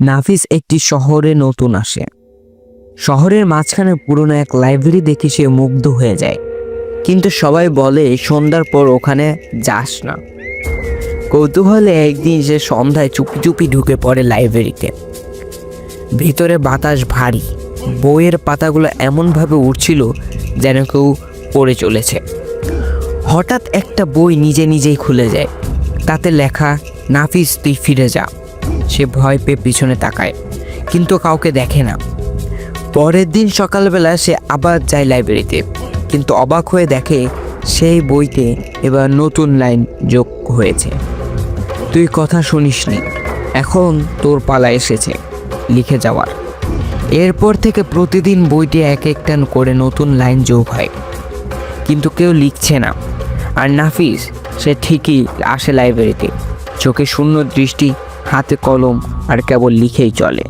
নাফিস একটি শহরে নতুন আসে। শহরের মাঝখানে পুরনো এক লাইব্রেরি দেখে সে মুগ্ধ হয়ে যায়। কিন্তু সবাই বলে, সন্ধ্যার পর ওখানে যাস না। কৌতূহলে একদিন সে সন্ধ্যায় চুপি চুপি ঢুকে পড়ে লাইব্রেরিতে। ভিতরে বাতাস ভারী। বইয়ের পাতাগুলো এমনভাবে উঠছিল যেন কেউ পড়ে চলেছে। হঠাৎ একটা বই নিজে নিজেই খুলে যায়। তাতে লেখা, নাফিস, তুই ফিরে যা। সে ভয় পেয়ে পিছনে তাকায়, কিন্তু কাউকে দেখে না। পরের দিন সকালবেলা সে আবার যায় লাইব্রেরিতে, কিন্তু অবাক হয়ে দেখে সেই বইতে এবার নতুন লাইন যোগ হয়েছে। তুই কথা শুনিসনি এখন তোর পালা এসেছে, লিখে যাওয়ার। এরপর থেকে প্রতিদিন বইটি এক একটা করে নতুন লাইন যোগ হয়। কিন্তু কেউ লিখছে না, আর নাফিস সে ঠিকই আসে লাইব্রেরিতে। চোখে শূন্য দৃষ্টি হাতে কলম আর কেবল লিখেই চলে।